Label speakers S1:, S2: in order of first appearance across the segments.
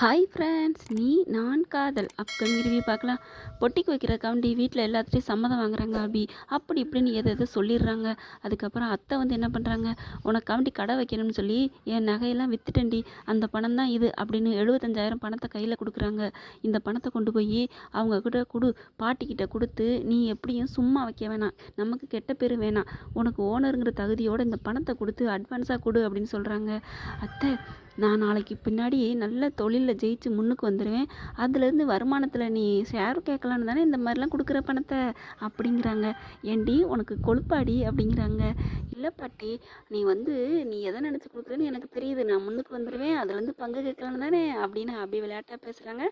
S1: Hi friends நீ நான் காதல். அப்கமிங் ரிவ்யூ பார்க்கலாம் பொட்டிக்கு வைக்கிறக்காண்டி வீட்டில் எல்லாத்துலேயும் சம்மதம் வாங்குறாங்க அபி. அப்படி இப்படின்னு எதை எதை சொல்லிடுறாங்க. அதுக்கப்புறம் அத்தை வந்து என்ன பண்ணுறாங்க உனக்காண்டி கடை வைக்கணும்னு சொல்லி என் நகையெல்லாம் வித்துட்டேன்டி. அந்த பணம் தான் இது அப்படின்னு எழுபத்தஞ்சாயிரம் பணத்தை கையில் கொடுக்குறாங்க. இந்த பணத்தை கொண்டு போய் அவங்க கிட்ட கொடு. பாட்டிக்கிட்ட கொடுத்து நீ எப்படியும் சும்மா வைக்க வேணாம். நமக்கு கெட்ட பேர் வேணாம். உனக்கு ஓனருங்கிற தகுதியோடு இந்த பணத்தை கொடுத்து அட்வான்ஸாக கொடு அப்படின்னு சொல்கிறாங்க அத்தை நான் நாளைக்கு பின்னாடி நல்ல தொழிலில் ஜெயிச்சு முன்னுக்கு வந்துடுவேன் அதுலேருந்து வருமானத்தில் நீ ஷேர் கேட்கலான்னு தானே இந்த மாதிரிலாம் கொடுக்குற பணத்தை? அப்படிங்கிறாங்க. ஏண்டி உனக்கு கொழுப்பாடி அப்படிங்கிறாங்க. இல்லை பாட்டி நீ வந்து நீ எதை நினச்சி கொடுக்குறேன்னு எனக்கு தெரியுது. நான் முன்னுக்கு வந்துடுவேன் அதுலேருந்து பங்கு கேட்கலான்னு தானே? அப்படின்னு அப்படி விளையாட்டாக பேசுகிறாங்க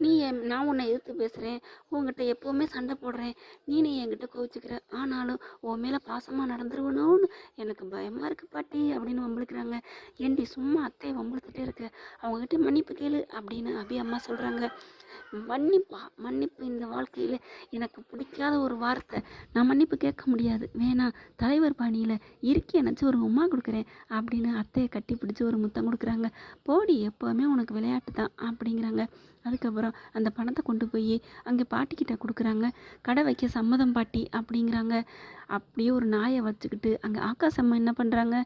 S1: நீ என் நான் உன்னை எதிர்த்து பேசுகிறேன் உங்ககிட்ட எப்போவுமே சண்டை போடுறேன். நீ நீ என்கிட்ட கோவிச்சுக்கிற. ஆனாலும் உன் மேலே பாசமாக நடந்துருவணும்னு எனக்கு பயமாக இருக்கு பாட்டி அப்படின்னு வம்பிழுக்கிறாங்க. ஏண்டி சும்மா அத்தையை வம்பளுத்துட்டே இருக்க. அவங்ககிட்ட மன்னிப்பு கேளு அப்படின்னு அபி அம்மா சொல்கிறாங்க மன்னிப்பா மன்னிப்பு இந்த வாழ்க்கையில் எனக்கு பிடிக்காத ஒரு வார்த்தை. நான் மன்னிப்பு கேட்க முடியாது. வேணாம் தலைவர் பாணியில் இருக்கி நினச்சி ஒரு உமா கொடுக்குறேன் அப்படின்னு அத்தையை கட்டி பிடிச்சி ஒரு முத்தம் கொடுக்குறாங்க. போடி எப்போவுமே உனக்கு விளையாட்டு தான் அப்படிங்கிறாங்க. அதுக்கப்புறம் அந்த பணத்தை கொண்டு போய் அங்கே பாட்டிக்கிட்ட கொடுக்குறாங்க. கடை வைக்க சம்மதம் பாட்டி அப்படிங்கிறாங்க. அப்படியே ஒரு நாயை வச்சுக்கிட்டு அங்கே ஆகாசம்மா என்ன பண்ணுறாங்க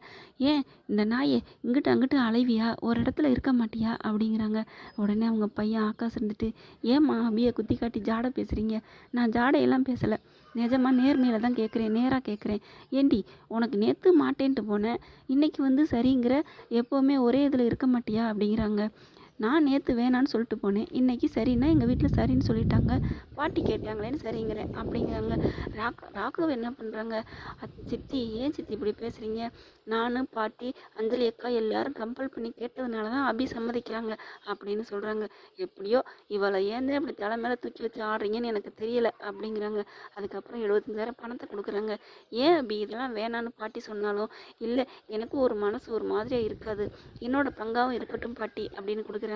S1: ஏன் இந்த நாயை இங்கிட்டு அங்கிட்டு அலைவியா? ஒரு இடத்துல இருக்க மாட்டியா? அப்படிங்கிறாங்க. உடனே அவங்க பையன் ஆகாஷ் இருந்துட்டு ஏம்மா அப்படியே குத்தி காட்டி ஜாடை பேசுகிறீங்க நான் ஜாடையெல்லாம் பேசலை. நிஜமாக நேர்மையில் தான் கேட்குறேன் நேராக கேட்குறேன் ஏண்டி உனக்கு நேற்று மாட்டேன்ட்டு போனேன் இன்றைக்கி வந்து சரிங்கிற எப்போவுமே ஒரே இதில் இருக்க மாட்டியா? அப்படிங்கிறாங்க. நான் நேற்று வேணான்னு சொல்லிட்டு போனேன். இன்றைக்கி சரின்னா எங்கள் வீட்டில் சரின்னு சொல்லிட்டாங்க. பாட்டி கேட்டாங்களேன்னு சரிங்கிறேன் அப்படிங்கிறாங்க. ராக் ராகவ் என்ன பண்ணுறாங்க சித்தி ஏன் சித்தி இப்படி பேசுகிறீங்க நான் பாட்டி அஞ்சலி அக்கா எல்லாரும் கம்பல் பண்ணி கேட்டதுனால தான் அபி சம்மதிக்கிறாங்க அப்படின்னு சொல்கிறாங்க எப்படியோ இவளை ஏன் இப்படி தலை மேலே தூக்கி வச்சு ஆடுறீங்கன்னு எனக்கு தெரியலை அப்படிங்கிறாங்க. அதுக்கப்புறம் எழுபத்தஞ்சாயிரம் பணத்தை கொடுக்குறாங்க. ஏன் அபி இதெல்லாம் வேணான்னு பாட்டி சொன்னாலும்? இல்லை எனக்கு ஒரு மனசு ஒரு மாதிரியாக இருக்காது. என்னோட பங்காவும் இருக்கட்டும் பாட்டி அப்படின்னு கொடுக்குறாங்க.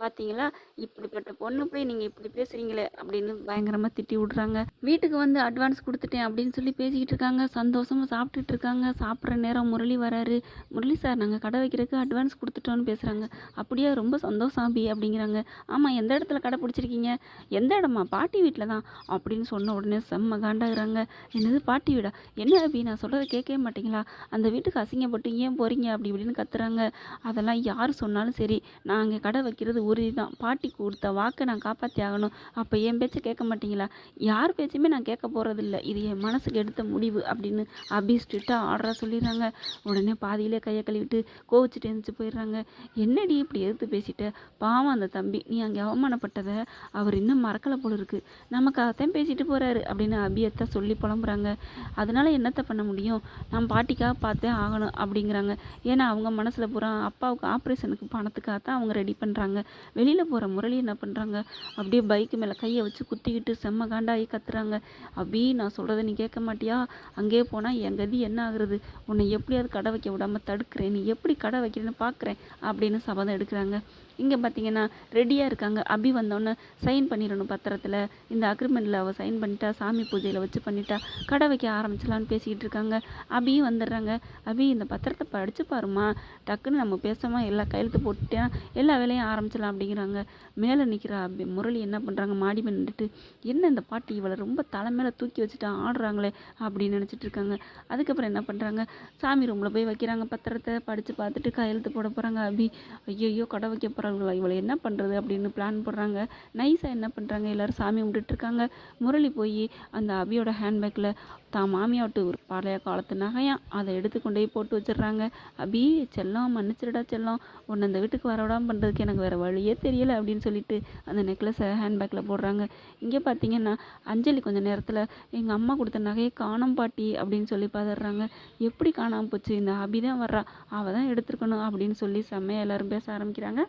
S1: பார்த்தீங்களா இப்படிப்பட்ட பொண்ணு போய் நீங்கள் இப்படி பேசுகிறீங்களே அப்படின்னு பயங்கரமாக திட்டி விடுறாங்க. வீட்டுக்கு வந்து அட்வான்ஸ் கொடுத்துட்டேன் அப்படின்னு சொல்லி பேசிக்கிட்டு இருக்காங்க. சந்தோஷமாக சாப்பிட்டுட்டு இருக்காங்க. சாப்பிட்ற நேரம் முரளி வராரு. முரளி சார் நாங்கள் கடை வைக்கிறதுக்கு அட்வான்ஸ் கொடுத்துட்டோன்னு பேசுகிறாங்க அப்படியே? ரொம்ப சந்தோஷம் ஆபி அப்படிங்கிறாங்க. ஆமாம் எந்த இடத்துல கடை பிடிச்சிருக்கீங்க? எந்த இடமா? பாட்டி வீட்டில் தான் அப்படின்னு சொன்ன உடனே செம்ம காண்டாகிறாங்க. என்னது பாட்டி வீடா? என்ன அபி நான் சொல்கிறத கேட்கவே மாட்டீங்களா? அந்த வீட்டுக்கு அசிங்கப்பட்டு ஏன் போகிறீங்க அப்படி இப்படின்னு கத்துறாங்க. அதெல்லாம் யார் சொன்னாலும் சரி நான் அங்கே கடை வைக்கிறது உறுதி தான் பாட்டி கொடுத்த வாக்கை நான் காப்பாற்றி ஆகணும். அப்போ என் பேச்சை கேட்க மாட்டீங்களா? யார் பேச்சுமே நான் கேட்க போகிறதில்ல இது என் மனசுக்கு எடுத்த முடிவு அப்படின்னு அபி ஸ்ட்ரிக்டாக ஆர்டராக சொல்லிடுறாங்க. உடனே பாதியிலே கையை கழுவிட்டு கோவிச்சுட்டு எழுந்துச்சு போயிடுறாங்க. என்னடி இப்படி எதிர்த்து பேசிட்ட? பாவம் அந்த தம்பி. நீ அங்கே அவமானப்பட்டதை அவர் இன்னும் மறக்கலை போல இருக்கு. நமக்காகத்தான் பேசிட்டு போகிறாரு அப்படின்னு அபியத்தை சொல்லி புலம்புறாங்க. அதனால என்னத்தை பண்ண முடியும்? நான் பாட்டிக்காக பார்த்தே ஆகணும் அப்படிங்கிறாங்க. ஏன்னா அவங்க மனசில் பூரா அப்பாவுக்கு ஆப்ரேஷனுக்கு பணத்துக்காக தான் அவங்க ரெடி பண்ணுறாங்க வெளியில் போகிற முரளி என்ன பண்ணுறாங்க அப்படியே பைக்கு மேலே கையை வச்சு குத்திக்கிட்டு செம்ம காண்டாகி கத்துறாங்க. அபி நான் சொல்கிறத நீ கேட்க மாட்டியா? அங்கேயே போனால் என் கதி என்ன ஆகுறது? உன்னை எப்படியாவது கடை வைக்க விடாமல் தடுக்கிறேன். நீ எப்படி கடை வைக்கிறேன்னு பார்க்குறேன் அப்படின்னு சபதம் எடுக்கிறாங்க. இங்கே பார்த்தீங்கன்னா ரெடியாக இருக்காங்க. அபி வந்தோன்னே சைன் பண்ணிடணும் பத்திரத்தில். இந்த அக்ரிமெண்ட்டில் அவள் சைன் பண்ணிட்டா சாமி பூஜையில் வச்சு பண்ணிட்டா கடை வைக்க ஆரம்பிச்சலான்னு பேசிக்கிட்டு இருக்காங்க. அபியும் வந்துடுறாங்க. அபி இந்த பத்திரத்தை படித்து பாருமா டக்குன்னு நம்ம பேசாமல் எல்லா கையெழுத்து போட்டுட்டேன் எல்லா வேலையும் ஆரம்பிச்சிடலாம் அப்படிங்கிறாங்க. மேலே நிற்கிற அபி முரளி என்ன பண்ணுறாங்க மாடி மேல் நின்றுட்டு என்ன இந்த பாட்டி இவளை ரொம்ப தலை மேலே தூக்கி வச்சுட்டு? ஆடுறாங்களே அப்படின்னு நினச்சிட்டு இருக்காங்க. அதுக்கப்புறம் என்ன பண்ணுறாங்க சாமி ரூமில் போய் வைக்கிறாங்க. பத்திரத்தை படித்து பார்த்துட்டு கையெழுத்து போட போகிறாங்க அபி. ஐயோ கடை வைக்க போகிறாங்களா இவளை என்ன பண்ணுறது அப்படின்னு பிளான் போடுறாங்க. நைஸாக என்ன பண்ணுறாங்க எல்லோரும் சாமி கும்பிட்டுட்டு இருக்காங்க. முரளி போய் அந்த அபியோட ஹேண்ட்பேக்கில் தான் மாமியாட்டு ஒரு பழைய காலத்து நகையாம் அதை எடுத்து கொண்டு போய் போட்டு வச்சிடுறாங்க. அபி செல்லம் மன்னிச்சிருடா செல்லம். உன்னை அந்த வீட்டுக்கு வரவிடாமல் பண்ணுறதுக்கு எனக்கு வேறு வழியே தெரியலை அப்படின்னு சொல்லிட்டு அந்த நெக்லஸை ஹேண்ட்பேக்கில் போடுறாங்க. இங்கே பார்த்தீங்கன்னா அஞ்சலி கொஞ்சம் நேரத்தில் எங்கள் அம்மா கொடுத்த நகையை காணம் பாட்டி அப்படின்னு சொல்லி பார்த்துடுறாங்க எப்படி காணாமல் போச்சு? இந்த அபி தான் வர்றா. அவள் தான் எடுத்துருக்கணும் அப்படின்னு சொல்லி செம்மையாக எல்லோரும் பேச ஆரம்பிக்கிறாங்க.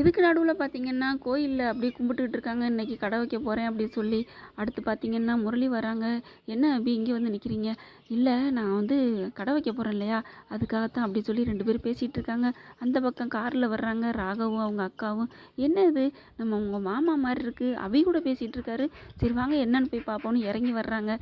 S1: இதுக்கு நடுவில் பார்த்தீங்கன்னா கோயிலில் அப்படியே கும்பிட்டுக்கிட்டு இருக்காங்க. இன்றைக்கி கடை வைக்க போகிறேன் அப்படின்னு சொல்லி அடுத்து பார்த்தீங்கன்னா முரளி வராங்க. என்ன அப்படி இங்கே வந்து நிற்கிறீங்க இல்லை நான் வந்து கடை வைக்க போகிறேன் இல்லையா? அதுக்காகத்தான் அப்படி சொல்லி ரெண்டு பேரும் பேசிகிட்டு இருக்காங்க. அந்த பக்கம் காரில் வர்றாங்க. ராகவும் அவங்க அக்காவும். என்ன இது? நம்ம உங்கள் மாமா மாதிரி இருக்குது அவி கூட பேசிகிட்டு இருக்காரு. சரி வாங்க என்னன்னு போய் பார்ப்போம்னு இறங்கி வர்றாங்க.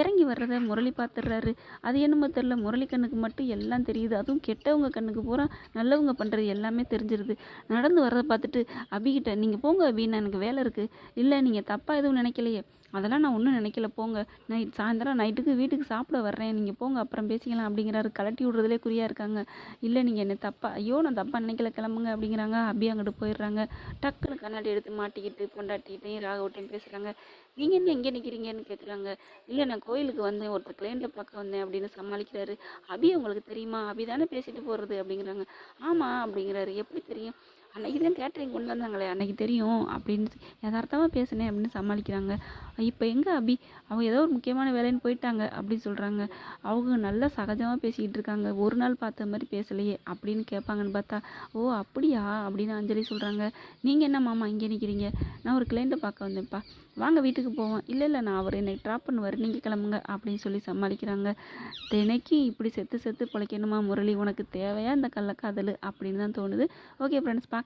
S1: இறங்கி வர்றத முரளி பார்த்துடுறாரு அது என்னமோ தெரில முரளி கண்ணுக்கு மட்டும் எல்லாம் தெரியுது. அதுவும் கெட்டவங்க கண்ணுக்கு பூரா நல்லவங்க பண்ணுறது எல்லாமே தெரிஞ்சிருது. நடந்து வர்றத பார்த்துட்டு அபிகிட்ட நீங்கள் போங்க அபி நான் எனக்கு வேலை இருக்குது இல்லை நீங்கள் தப்பாக எதுவும் நினைக்கலையே. அதெல்லாம் நான் ஒன்றும் நினைக்கல போங்க. நைட் சாயந்தரம் நைட்டுக்கு வீட்டுக்கு சாப்பிட வர்றேன். நீங்கள் போங்க அப்புறம் பேசிக்கலாம் அப்படிங்கிறாரு. கலட்டி விடுறதுலே குறியாக இருக்காங்க. இல்லை நீங்கள் என்ன தப்பா ஐயோ நான் தப்பாக நினைக்கல கிளம்புங்க அப்படிங்கிறாங்க. அபி அங்கிட்டு போயிடுறாங்க. டக்குன்னு கண்ணாடி எடுத்து மாட்டிக்கிட்டு பொண்டாட்டிகிட்டையும் ராகவட்டையும் பேசுகிறாங்க நீங்கள் என்ன எங்கே நிற்கிறீங்கன்னு கேட்குறாங்க இல்லை நான் கோயிலுக்கு வந்தேன் ஒருத்தர் கிளைண்ட்டை பார்க்க வந்தேன் அப்படின்னு சமாளிக்கிறாரு. அபி உங்களுக்கு தெரியுமா? அபி தானே பேசிட்டு போகிறது அப்படிங்கிறாங்க. ஆமாம் அப்படிங்கிறாரு. எப்படி தெரியும்? அன்றைக்கி தான் கேட்டரிங் கொண்டு வந்தாங்களே அன்னைக்கு தெரியும் அப்படின்னு யதார்த்தமாக பேசினேன் அப்படின்னு சமாளிக்கிறாங்க. இப்போ எங்கே அபி? அவங்க ஏதோ ஒரு முக்கியமான வேலைன்னு போயிட்டாங்க அப்படின்னு சொல்கிறாங்க அவங்க நல்லா சகஜமாக பேசிக்கிட்டு இருக்காங்க. ஒரு நாள் பார்த்த மாதிரி பேசலையே அப்படின்னு கேட்பாங்கன்னு பார்த்தா ஓ அப்படியா? அப்படின்னு அஞ்சலி சொல்கிறாங்க நீங்கள் என்ன மாமா இங்கே நிற்கிறீங்க நான் ஒரு கிளைண்ட்டை பார்க்க வந்தேன்ப்பா. வாங்க வீட்டுக்கு போவோம். இல்லை இல்லை நான் அவர் என்னை ட்ராப் பண்ணுவார். நீங்கள் கிளம்புங்க அப்படின்னு சொல்லி சமாளிக்கிறாங்க. தினைக்கும் இப்படி செத்து செத்து பிழைக்கணுமா முரளி? உனக்கு தேவையா இந்த கள்ளக்காதல்? அப்படின்னு தான் தோணுது. ஓகே ஃப்ரெண்ட்ஸ் பார்க்க